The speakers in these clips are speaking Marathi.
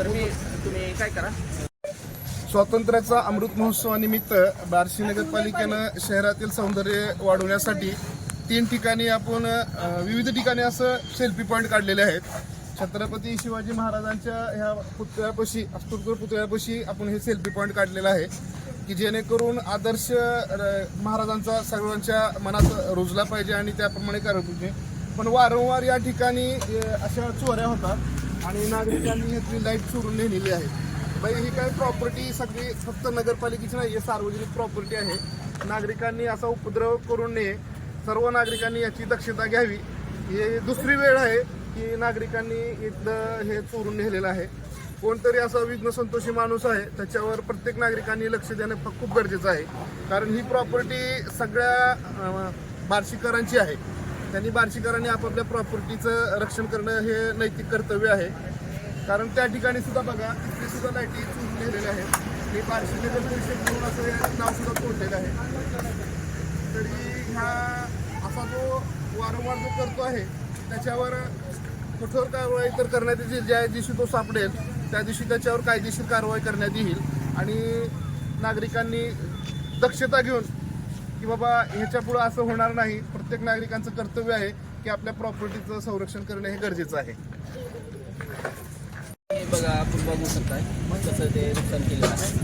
तर हे तुम्ही काय करा? स्वातंत्र्याचा अमृत महोत्सवानिमित्त बार्शी नगरपालिकेनं शहरातील सौंदर्य वाढवण्यासाठी तीन ठिकाणी आपण विविध ठिकाणी असं सेल्फी पॉईंट काढलेले आहेत. छत्रपती शिवाजी महाराजांच्या ह्या पुतळ्यापाशी अस्तुरकर पुतळ्यापाशी आपण हे सेल्फी पॉईंट काढलेलं आहे की जेणेकरून आदर्श महाराजांचा सर्वांच्या मनात रुजला पाहिजे आणि त्याप्रमाणे करत होते. पण वारंवार या ठिकाणी अशा चोऱ्या होतात. आणि नागरिकांनी यातली लाइट चोरून नेलेली आहे. बाई ही काय प्रॉपर्टी सगळी फक्त नगरपालिकेची नाही आहे सार्वजनिक प्रॉपर्टी आहे. नागरिकांनी असा उपद्रव करू नये. सर्व नागरिकांनी याची दक्षता घ्यावी. ही दुसरी वेळ आहे की नागरिकांनी इथलं हे चोरून नेलेलं आहे. कोणतरी असा विघ्न संतोषी माणूस आहे त्याच्यावर प्रत्येक नागरिकांनी लक्ष देणं खूप गरजेचं आहे. कारण ही प्रॉपर्टी सगळ्या बार्शीकरांची आहे. त्यांनी बार्शीकरांनी आपापल्या प्रॉपर्टीचं रक्षण करणं हे नैतिक कर्तव्य आहे. कारण त्या ठिकाणी सुद्धा बघा तिथे सुद्धा लाईटी चोरून नेलेल्या आहेत. हे बार्शी नगर परिषद म्हणून असं हे नाव सुद्धा तोडलेलं आहे. तरी ह्या असा जो वारंवार जो करतो आहे त्याच्यावर कठोर कारवाई तर करण्यात येईल. ज्या दिवशी तो सापडेल त्या दिवशी त्याच्यावर कायदेशीर कारवाई करण्यात येईल. आणि नागरिकांनी दक्षता घेऊन की बाबा ह्याच्या पुढं असं होणार नाही. प्रत्येक नागरिकांचं कर्तव्य आहे की आपल्या प्रॉपर्टीचं संरक्षण करणे हे गरजेचं आहे. हे बघा आपण बघू शकताय कसं ते नुकसान केलेलं आहे.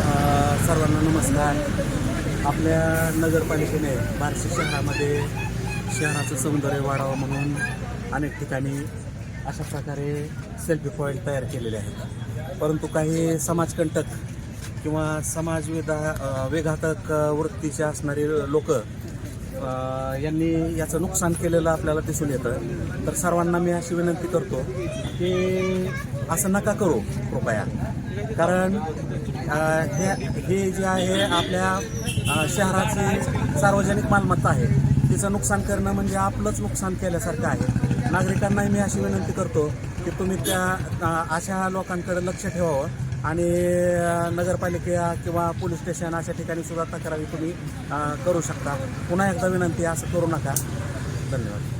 अ, सर्वांना नमस्कार. आपल्या नगरपालिकेने बार्शी शहरामध्ये शहराचं सौंदर्य वाढावं म्हणून अनेक ठिकाणी अशा प्रकारे सेल्फी पॉईंट तयार केलेले आहेत. परंतु काही समाजकंटक किंवा समाज वेदा वेघातक वृत्तीचे असणारे लोक यांनी याचं नुकसान केलेलं आपल्याला दिसून येतं. तर सर्वांना मी अशी विनंती करतो की असं नका करू कृपया. कारण हे हे जे आहे आपल्या शहराची सार्वजनिक मालमत्ता आहे. तिचं नुकसान करणं म्हणजे आपलंच नुकसान केल्यासारखं आहे. नागरिकांनाही मी अशी विनंती करतो की तुम्ही त्या अशा लोकांकडे लक्ष ठेवावं. आणि नगरपालिका किंवा पोलीस स्टेशन अशा ठिकाणी सुद्धा तक्रारी तुम्ही करू शकता. पुन्हा एकदा विनंती असं करू नका. धन्यवाद.